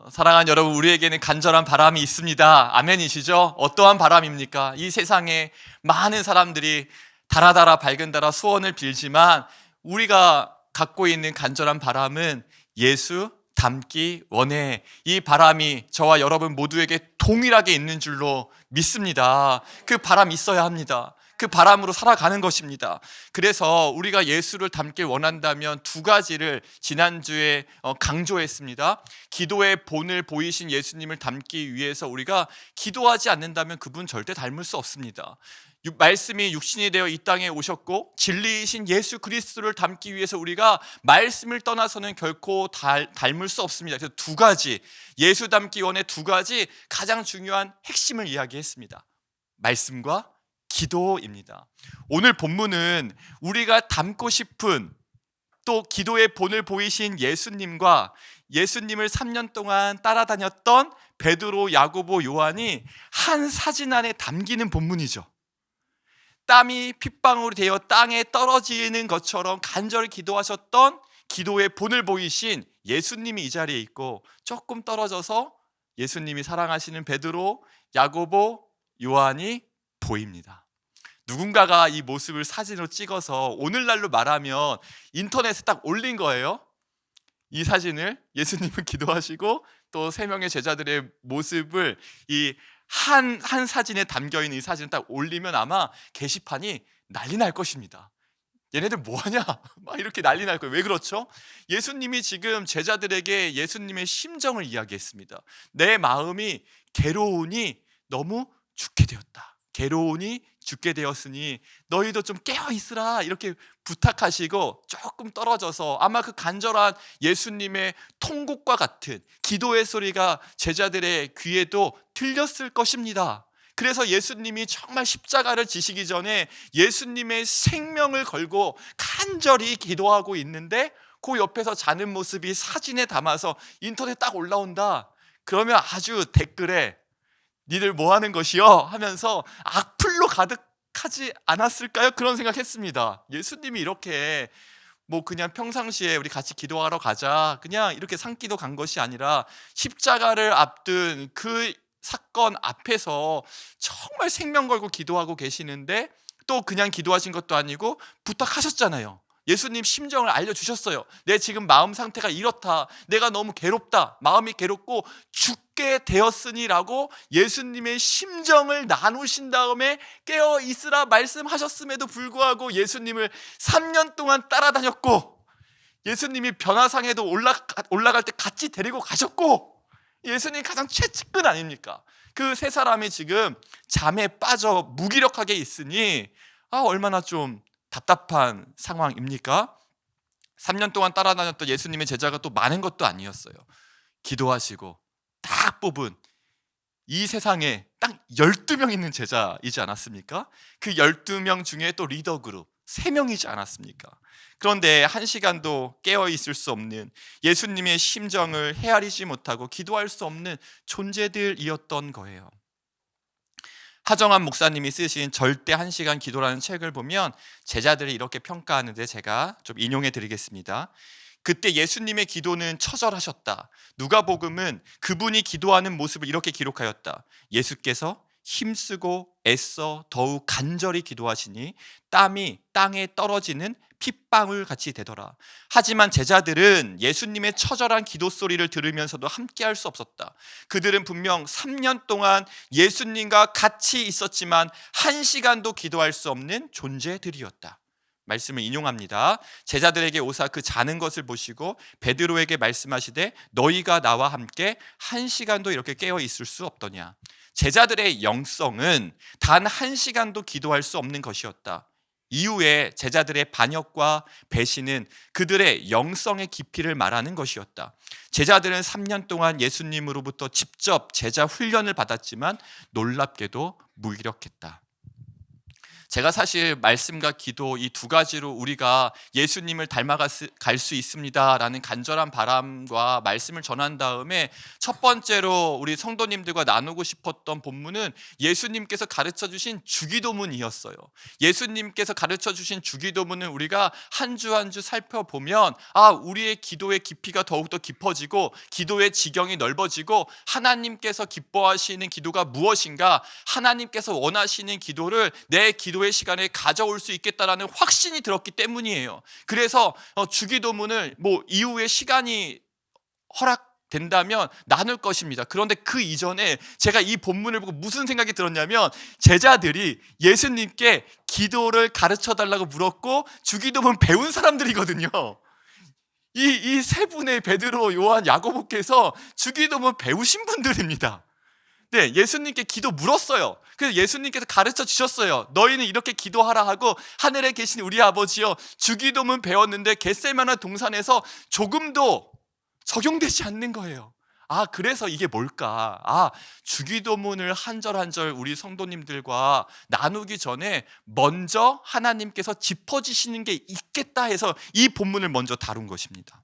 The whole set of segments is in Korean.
어, 사랑하는 여러분, 우리에게는 간절한 바람이 있습니다. 아멘이시죠? 어떠한 바람입니까? 이 세상에 많은 사람들이 달아달아 밝은 달아 소원을 빌지만 우리가 갖고 있는 간절한 바람은 예수 닮기 원해. 이 바람이 저와 여러분 모두에게 동일하게 있는 줄로 믿습니다. 그 바람 있어야 합니다. 그 바람으로 살아가는 것입니다. 그래서 우리가 예수를 닮길 원한다면 두 가지를 지난주에 어, 강조했습니다. 기도의 본을 보이신 예수님을 닮기 위해서 우리가 기도하지 않는다면 그분 절대 닮을 수 없습니다. 유- 말씀이 육신이 되어 이 땅에 오셨고 진리이신 예수 그리스도를 닮기 위해서 우리가 말씀을 떠나서는 결코 달- 닮을 수 없습니다. 그래서 두 가지 예수 닮기 원의 두 가지 가장 중요한 핵심을 이야기했습니다. 말씀과 기도입니다. 오늘 본문은 우리가 닮고 싶은 또 기도의 본을 보이신 예수님과 예수님을 3년 동안 따라다녔던 베드로, 야고보, 요한이 한 사진 안에 담기는 본문이죠. 땀이 핏방울이 되어 땅에 떨어지는 것처럼 간절히 기도하셨던 기도의 본을 보이신 예수님이 이 자리에 있고 조금 떨어져서 예수님이 사랑하시는 베드로, 야고보, 요한이 보입니다. 누군가가 이 모습을 사진으로 찍어서 오늘날로 말하면 인터넷에 딱 올린 거예요. 이 사진을 예수님은 기도하시고 또 세 명의 제자들의 모습을 이 한 한 사진에 담겨 있는 이 사진을 딱 올리면 아마 게시판이 난리 날 것입니다. 얘네들 뭐 하냐? 막 이렇게 난리 날 거예요. 왜 그렇죠? 예수님이 지금 제자들에게 예수님의 심정을 이야기했습니다. 내 마음이 괴로우니 너무 죽게 되었다. 괴로우니 죽게 되었으니 너희도 좀 깨어 있으라 이렇게 부탁하시고 조금 떨어져서 아마 그 간절한 예수님의 통곡과 같은 기도의 소리가 제자들의 귀에도 들렸을 것입니다. 그래서 예수님이 정말 십자가를 지시기 전에 예수님의 생명을 걸고 간절히 기도하고 있는데 그 옆에서 자는 모습이 사진에 담아서 인터넷 딱 올라온다. 그러면 아주 댓글에 니들 뭐 하는 것이요? 하면서 악플로 가득 하지 않았을까요? 그런 생각했습니다. 예수님이 이렇게 뭐 그냥 평상시에 우리 같이 기도하러 가자 그냥 이렇게 산기도 간 것이 아니라 십자가를 앞둔 그 사건 앞에서 정말 생명 걸고 기도하고 계시는데 또 그냥 기도하신 것도 아니고 부탁하셨잖아요. 예수님 심정을 알려주셨어요. 내 지금 마음 상태가 이렇다. 내가 너무 괴롭다. 마음이 괴롭고 죽게 되었으니라고 예수님의 심정을 나누신 다음에 깨어 있으라 말씀하셨음에도 불구하고 예수님을 3년 동안 따라다녔고 예수님이 변화상에도 올라가, 올라갈 때 같이 데리고 가셨고 예수님 가장 최측근 아닙니까? 그 세 사람이 지금 잠에 빠져 무기력하게 있으니 아 얼마나 좀 답답한 상황입니까? 3년 동안 따라다녔던 예수님의 제자가 또 많은 것도 아니었어요. 기도하시고 딱 뽑은 이 세상에 딱 12명 있는 제자이지 않았습니까? 그 12명 중에 또 리더 그룹 3명이지 않았습니까? 그런데 한 시간도 깨어 있을 수 없는 예수님의 심정을 헤아리지 못하고 기도할 수 없는 존재들이었던 거예요. 하정환 목사님이 쓰신 절대 한 시간 기도라는 책을 보면 제자들이 이렇게 평가하는데 제가 좀 인용해 드리겠습니다. 그때 예수님의 기도는 처절하셨다. 누가복음은 그분이 기도하는 모습을 이렇게 기록하였다. 예수께서 힘쓰고 애써 더욱 간절히 기도하시니 땀이 땅에 떨어지는 핏방울 같이 되더라. 하지만 제자들은 예수님의 처절한 기도 소리를 들으면서도 함께 할 수 없었다. 그들은 분명 3년 동안 예수님과 같이 있었지만 한 시간도 기도할 수 없는 존재들이었다. 말씀을 인용합니다. 제자들에게 오사 그 자는 것을 보시고 베드로에게 말씀하시되 너희가 나와 함께 한 시간도 이렇게 깨어 있을 수 없더냐. 제자들의 영성은 단 한 시간도 기도할 수 없는 것이었다. 이후에 제자들의 반역과 배신은 그들의 영성의 깊이를 말하는 것이었다. 제자들은 3년 동안 예수님으로부터 직접 제자 훈련을 받았지만 놀랍게도 무기력했다. 제가 사실 말씀과 기도 이 두 가지로 우리가 예수님을 닮아갈 수 있습니다라는 간절한 바람과 말씀을 전한 다음에 첫 번째로 우리 성도님들과 나누고 싶었던 본문은 예수님께서 가르쳐 주신 주기도문이었어요. 예수님께서 가르쳐 주신 주기도문은 우리가 한 주 한 주 살펴보면 아, 우리의 기도의 깊이가 더욱더 깊어지고 기도의 지경이 넓어지고 하나님께서 기뻐하시는 기도가 무엇인가 하나님께서 원하시는 기도를 내 기도 의 시간에 가져올 수 있겠다라는 확신이 들었기 때문이에요. 그래서 어, 주기도문을 뭐 이후에 시간이 허락 된다면 나눌 것입니다. 그런데 그 이전에 제가 이 본문을 보고 무슨 생각이 들었냐면 제자들이 예수님께 기도를 가르쳐 달라고 물었고 주기도문 배운 사람들이거든요. 이 이 세 분의 베드로, 요한, 야고보께서 주기도문 배우신 분들입니다. 네, 예수님께 기도 물었어요. 그래서 예수님께서 가르쳐 주셨어요. 너희는 이렇게 기도하라 하고 하늘에 계신 우리 아버지여 주기도문 배웠는데 겟세마나 동산에서 조금도 적용되지 않는 거예요. 아, 그래서 이게 뭘까? 아, 주기도문을 한 절 한 절 우리 성도님들과 나누기 전에 먼저 하나님께서 짚어주시는 게 있겠다 해서 이 본문을 먼저 다룬 것입니다.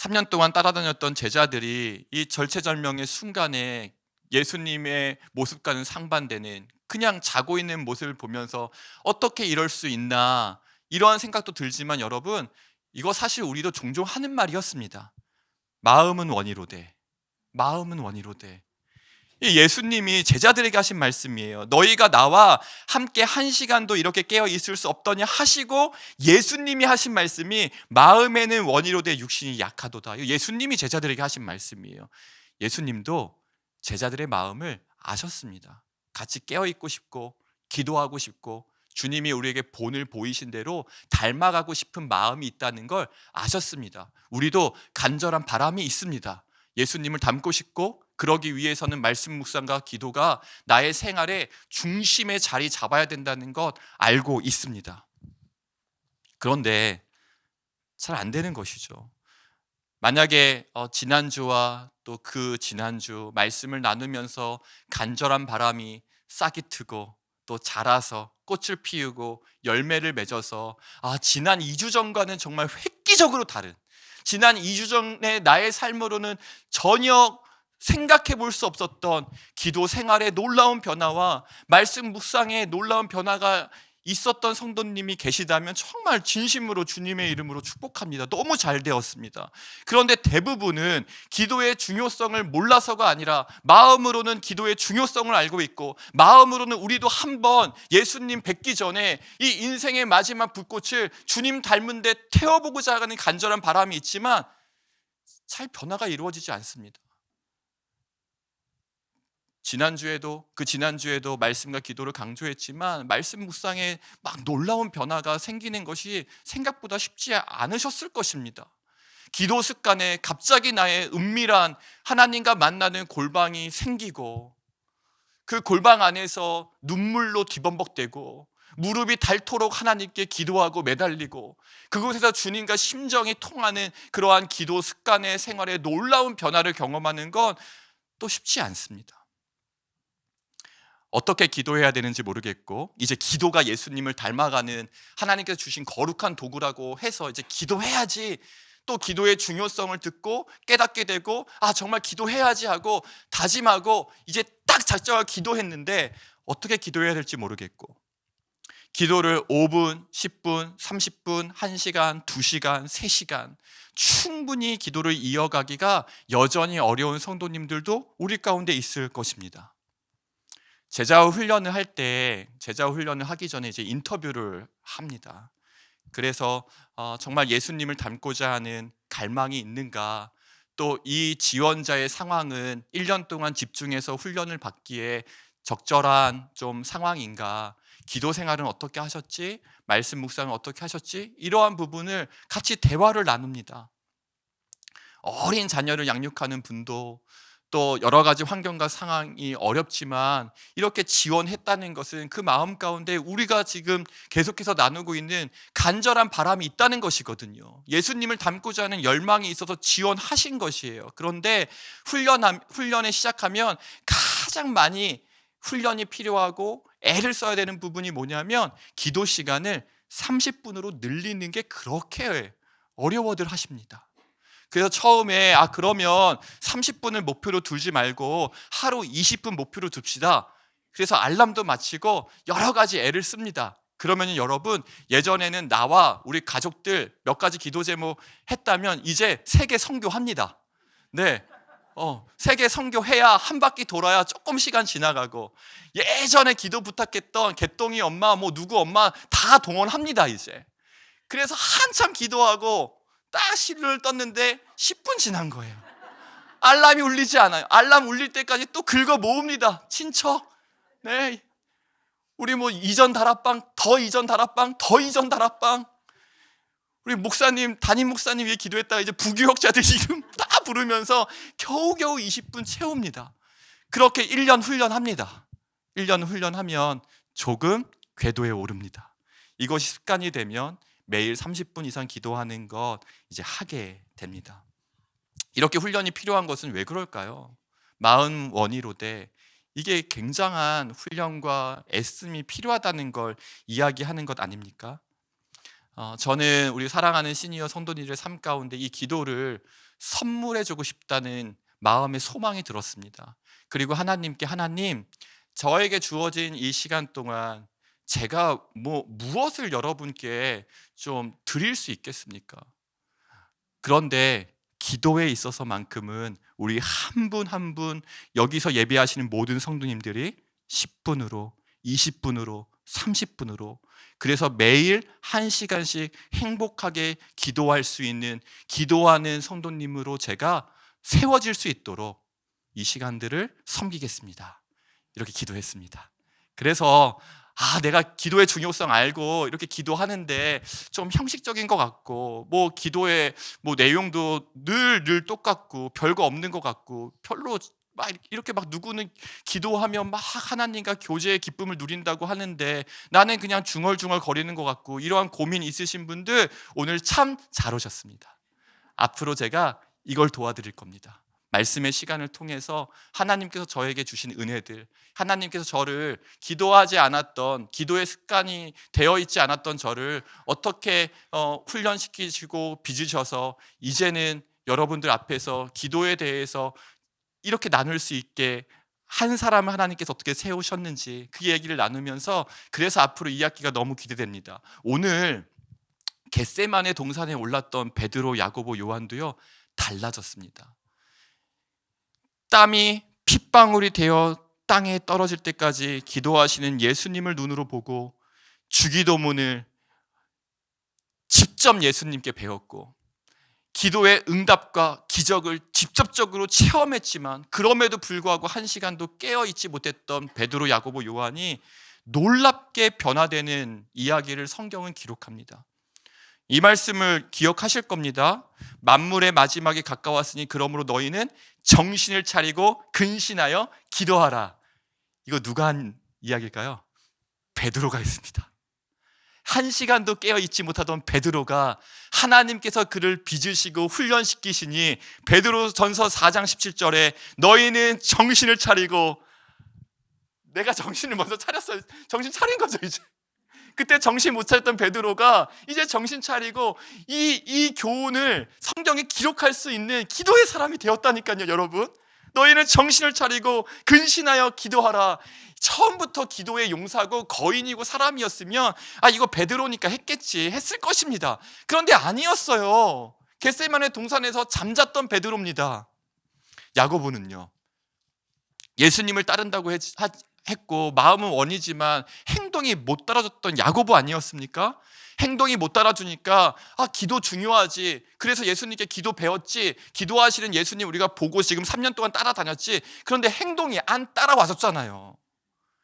3년 동안 따라다녔던 제자들이 이 절체절명의 순간에 예수님의 모습과는 상반되는 그냥 자고 있는 모습을 보면서 어떻게 이럴 수 있나 이러한 생각도 들지만 여러분 이거 사실 우리도 종종 하는 말이었습니다. 마음은 원이로되 마음은 원이로되 이 예수님이 제자들에게 하신 말씀이에요. 너희가 나와 함께 한 시간도 이렇게 깨어 있을 수 없더냐 하시고 예수님이 하신 말씀이 마음에는 원이로되 육신이 약하도다. 예수님이 제자들에게 하신 말씀이에요. 예수님도 제자들의 마음을 아셨습니다. 같이 깨어 있고 싶고 기도하고 싶고 주님이 우리에게 본을 보이신 대로 닮아가고 싶은 마음이 있다는 걸 아셨습니다. 우리도 간절한 바람이 있습니다. 예수님을 닮고 싶고 그러기 위해서는 말씀 묵상과 기도가 나의 생활의 중심에 자리 잡아야 된다는 것 알고 있습니다. 그런데 잘 안 되는 것이죠. 만약에 어, 지난주와 또 그 지난주 말씀을 나누면서 간절한 바람이 싹이 트고 또 자라서 꽃을 피우고 열매를 맺어서 아 지난 2주 전과는 정말 획기적으로 다른 지난 2주 전에 나의 삶으로는 전혀 생각해 볼 수 없었던 기도 생활의 놀라운 변화와 말씀 묵상의 놀라운 변화가 있었던 성도님이 계시다면 정말 진심으로 주님의 이름으로 축복합니다. 너무 잘 되었습니다. 그런데 대부분은 기도의 중요성을 몰라서가 아니라 마음으로는 기도의 중요성을 알고 있고 마음으로는 우리도 한번 예수님 뵙기 전에 이 인생의 마지막 불꽃을 주님 닮은 데 태워보고자 하는 간절한 바람이 있지만 잘 변화가 이루어지지 않습니다. 지난주에도 그 지난주에도 말씀과 기도를 강조했지만 말씀 묵상에 막 놀라운 변화가 생기는 것이 생각보다 쉽지 않으셨을 것입니다. 기도 습관에 갑자기 나의 은밀한 하나님과 만나는 골방이 생기고 그 골방 안에서 눈물로 뒤범벅대고 무릎이 닳도록 하나님께 기도하고 매달리고 그곳에서 주님과 심정이 통하는 그러한 기도 습관의 생활에 놀라운 변화를 경험하는 건 또 쉽지 않습니다. 어떻게 기도해야 되는지 모르겠고 이제 기도가 예수님을 닮아가는 하나님께서 주신 거룩한 도구라고 해서 이제 기도해야지 또 기도의 중요성을 듣고 깨닫게 되고 아 정말 기도해야지 하고 다짐하고 이제 딱 작정하고 기도했는데 어떻게 기도해야 될지 모르겠고 기도를 5분, 10분, 30분, 1시간, 2시간, 3시간 충분히 기도를 이어가기가 여전히 어려운 성도님들도 우리 가운데 있을 것입니다. 제자 훈련을 할 때 제자 훈련을 하기 전에 이제 인터뷰를 합니다. 그래서 어, 정말 예수님을 닮고자 하는 갈망이 있는가 또 이 지원자의 상황은 1년 동안 집중해서 훈련을 받기에 적절한 좀 상황인가 기도 생활은 어떻게 하셨지 말씀 묵상은 어떻게 하셨지 이러한 부분을 같이 대화를 나눕니다. 어린 자녀를 양육하는 분도 또 여러 가지 환경과 상황이 어렵지만 이렇게 지원했다는 것은 그 마음 가운데 우리가 지금 계속해서 나누고 있는 간절한 바람이 있다는 것이거든요. 예수님을 닮고자 하는 열망이 있어서 지원하신 것이에요. 그런데 훈련 훈련에 시작하면 가장 많이 훈련이 필요하고 애를 써야 되는 부분이 뭐냐면 기도 시간을 30분으로 늘리는 게 그렇게 어려워들 하십니다. 그래서 처음에 아 그러면 30분을 목표로 두지 말고 하루 20분 목표로 둡시다. 그래서 알람도 맞추고 여러 가지 애를 씁니다. 그러면 여러분 예전에는 나와 우리 가족들 몇 가지 기도 제목 했다면 이제 세계 성교합니다. 네. 어, 세계 성교해야 한 바퀴 돌아야 조금 시간 지나가고 예전에 기도 부탁했던 개똥이 엄마 뭐 누구 엄마 다 동원합니다 이제. 그래서 한참 기도하고 딱 실루를 떴는데 10분 지난 거예요. 알람이 울리지 않아요. 알람 울릴 때까지 또 긁어 모읍니다. 친척. 네. 우리 뭐 이전 다락방, 더 이전 다락방, 더 이전 다락방. 우리 목사님, 담임 목사님 위해 기도했다가 이제 부교역자들 이름 다 부르면서 겨우겨우 20분 채웁니다. 그렇게 1년 훈련합니다. 1년 훈련하면 조금 궤도에 오릅니다. 이것이 습관이 되면 매일 30분 이상 기도하는 것 이제 하게 됩니다. 이렇게 훈련이 필요한 것은 왜 그럴까요? 마음 원이로되 이게 굉장한 훈련과 애씀이 필요하다는 걸 이야기하는 것 아닙니까? 어, 저는 우리 사랑하는 시니어 성도님들의 삶 가운데 이 기도를 선물해주고 싶다는 마음의 소망이 들었습니다. 그리고 하나님께 하나님, 저에게 주어진 이 시간 동안 제가 뭐 무엇을 여러분께 좀 드릴 수 있겠습니까? 그런데 기도에 있어서만큼은 우리 한 분 한 분 여기서 예배하시는 모든 성도님들이 10분으로 20분으로 30분으로 그래서 매일 한 시간씩 행복하게 기도할 수 있는 기도하는 성도님으로 제가 세워질 수 있도록 이 시간들을 섬기겠습니다. 이렇게 기도했습니다. 그래서 아, 내가 기도의 중요성 알고 이렇게 기도하는데 좀 형식적인 것 같고, 뭐 기도의 뭐 내용도 늘 늘 똑같고, 별거 없는 것 같고, 별로 막 이렇게 막 누구는 기도하면 막 하나님과 교제의 기쁨을 누린다고 하는데 나는 그냥 중얼중얼 거리는 것 같고, 이러한 고민 있으신 분들 오늘 참 잘 오셨습니다. 앞으로 제가 이걸 도와드릴 겁니다. 말씀의 시간을 통해서 하나님께서 저에게 주신 은혜들, 하나님께서 저를 기도하지 않았던 기도의 습관이 되어 있지 않았던 저를 어떻게 어, 훈련시키시고 빚으셔서 이제는 여러분들 앞에서 기도에 대해서 이렇게 나눌 수 있게 한 사람을 하나님께서 어떻게 세우셨는지 그 얘기를 나누면서 그래서 앞으로 이 학기가 너무 기대됩니다. 오늘 겟세만의 동산에 올랐던 베드로, 야고보, 요한도요 달라졌습니다. 땀이 핏방울이 되어 땅에 떨어질 때까지 기도하시는 예수님을 눈으로 보고 주기도문을 직접 예수님께 배웠고 기도의 응답과 기적을 직접적으로 체험했지만 그럼에도 불구하고 한 시간도 깨어 있지 못했던 베드로, 야고보, 요한이 놀랍게 변화되는 이야기를 성경은 기록합니다. 이 말씀을 기억하실 겁니다. 만물의 마지막이 가까웠으니 그러므로 너희는 정신을 차리고 근신하여 기도하라. 이거 누가 한 이야기일까요? 베드로가 했습니다. 한 시간도 깨어 있지 못하던 베드로가 하나님께서 그를 빚으시고 훈련시키시니 베드로 전서 4장 17절에 너희는 정신을 차리고 내가 정신을 먼저 차렸어요. 정신 차린 거죠, 이제. 그때 정신 못 차렸던 베드로가 이제 정신 차리고 이, 이 교훈을 성경에 기록할 수 있는 기도의 사람이 되었다니까요, 여러분. 너희는 정신을 차리고 근신하여 기도하라. 처음부터 기도의 용사고 거인이고 사람이었으면 아 이거 베드로니까 했겠지 했을 것입니다. 그런데 아니었어요. 겟세만의 동산에서 잠잤던 베드로입니다. 야고보는요. 예수님을 따른다고 했, 했고 마음은 원이지만 행동이 못 따라줬던 야고보 아니었습니까? 행동이 못 따라주니까 아 기도 중요하지. 그래서 예수님께 기도 배웠지. 기도하시는 예수님 우리가 보고 지금 3년 동안 따라다녔지. 그런데 행동이 안 따라왔었잖아요.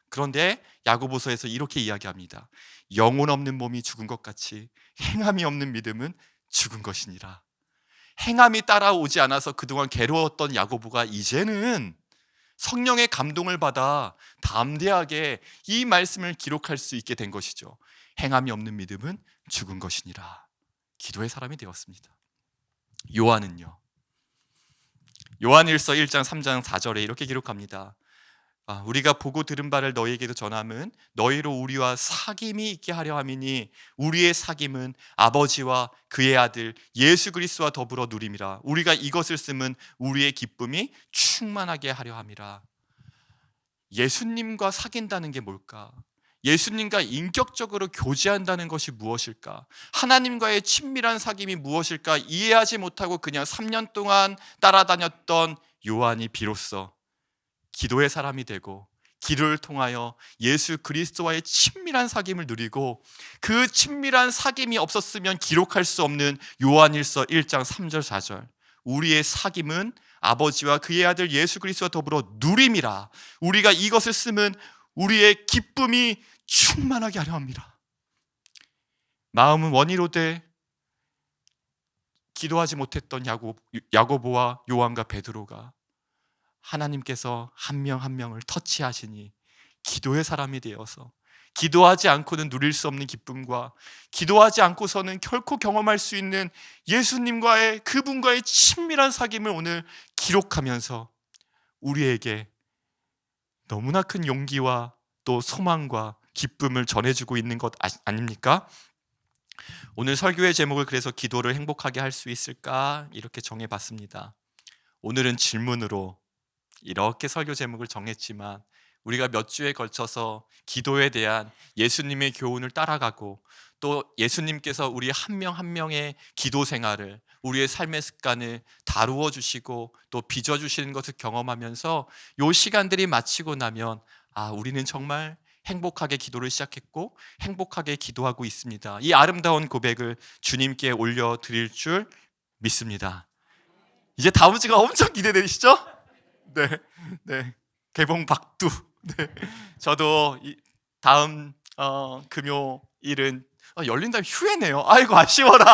그런데 야고보서에서 이렇게 이야기합니다. 영혼 없는 몸이 죽은 것 같이 행함이 없는 믿음은 죽은 것이니라. 행함이 따라오지 않아서 그동안 괴로웠던 야고보가 이제는 성령의 감동을 받아 담대하게 이 말씀을 기록할 수 있게 된 것이죠. 행함이 없는 믿음은 죽은 것이니라. 기도의 사람이 되었습니다. 요한은요. 요한일서 1장 3장 4절에 이렇게 기록합니다. 아, 우리가 보고 들은 바를 너희에게도 전함은 너희로 우리와 사귐이 있게 하려 함이니 우리의 사귐은 아버지와 그의 아들 예수 그리스도와 더불어 누림이라 우리가 이것을 쓰면 우리의 기쁨이 충만하게 하려 함이라 예수님과 사귄다는 게 뭘까? 예수님과 인격적으로 교제한다는 것이 무엇일까? 하나님과의 친밀한 사귐이 무엇일까? 이해하지 못하고 그냥 3년 동안 따라다녔던 요한이 비로소 기도의 사람이 되고 기도를 통하여 예수 그리스도와의 친밀한 사귐을 누리고 그 친밀한 사귐이 없었으면 기록할 수 없는 요한일서 1장 3절 4절 우리의 사귐은 아버지와 그의 아들 예수 그리스도와 더불어 누림이라 우리가 이것을 쓰면 우리의 기쁨이 충만하게 하려 합니다. 마음은 원이로되 기도하지 못했던 야고, 야고보와 요한과 베드로가 하나님께서 한명한 명을 터치하시니 기도의 사람이 되어서 기도하지 않고는 누릴 수 없는 기쁨과 기도하지 않고서는 결코 경험할 수 있는 예수님과의 그분과의 친밀한 사귐을 오늘 기록하면서 우리에게 너무나 큰 용기와 또 소망과 기쁨을 전해주고 있는 것 아- 아닙니까? 오늘 설교의 제목을 그래서 기도를 행복하게 할 수 있을까 이렇게 정해봤습니다. 오늘은 질문으로 이렇게 설교 제목을 정했지만 우리가 몇 주에 걸쳐서 기도에 대한 예수님의 교훈을 따라가고 또 예수님께서 우리 한 명 한 명의 기도 생활을 우리의 삶의 습관을 다루어 주시고 또 빚어 주시는 것을 경험하면서 요 시간들이 마치고 나면 아 우리는 정말 행복하게 기도를 시작했고 행복하게 기도하고 있습니다. 이 아름다운 고백을 주님께 올려 드릴 줄 믿습니다. 이제 다음 주가 엄청 기대되시죠? 네, 네. 개봉 박두. 네. 저도 이 다음 어, 금요일은 어, 열린다면 휴회네요. 아이고 아쉬워라.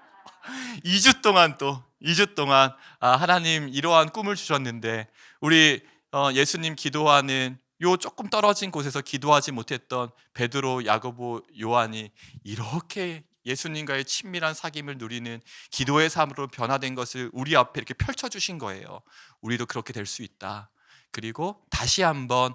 2주 동안 또 2주 동안 아, 하나님 이러한 꿈을 주셨는데 우리 어, 예수님 기도하는 요 조금 떨어진 곳에서 기도하지 못했던 베드로, 야고보, 요한이 이렇게 예수님과의 친밀한 사귐을 누리는 기도의 삶으로 변화된 것을 우리 앞에 이렇게 펼쳐 주신 거예요. 우리도 그렇게 될 수 있다. 그리고 다시 한번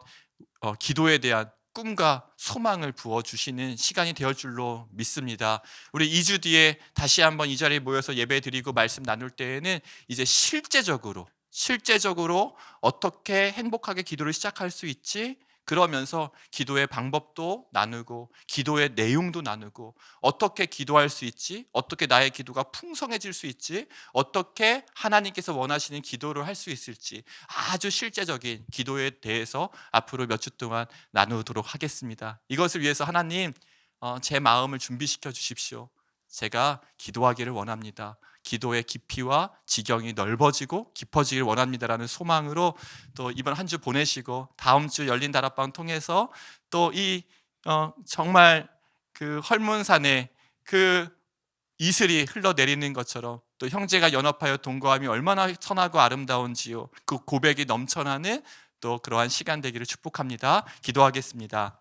어, 기도에 대한 꿈과 소망을 부어 주시는 시간이 되어 줄로 믿습니다. 우리 2주 뒤에 다시 한번 이 자리에 모여서 예배 드리고 말씀 나눌 때에는 이제 실제적으로 실제적으로 어떻게 행복하게 기도를 시작할 수 있지? 그러면서 기도의 방법도 나누고 기도의 내용도 나누고 어떻게 기도할 수 있지? 어떻게 나의 기도가 풍성해질 수 있지? 어떻게 하나님께서 원하시는 기도를 할 수 있을지 아주 실제적인 기도에 대해서 앞으로 몇 주 동안 나누도록 하겠습니다. 이것을 위해서 하나님 어, 제 마음을 준비시켜 주십시오. 제가 기도하기를 원합니다. 기도의 깊이와 지경이 넓어지고 깊어지길 원합니다라는 소망으로 또 이번 한 주 보내시고 다음 주 열린 다락방 통해서 또이 어, 정말 그 헐문산에 그 이슬이 흘러내리는 것처럼 또 형제가 연합하여 동거함이 얼마나 선하고 아름다운지요 그 고백이 넘쳐나는 또 그러한 시간 되기를 축복합니다. 기도하겠습니다.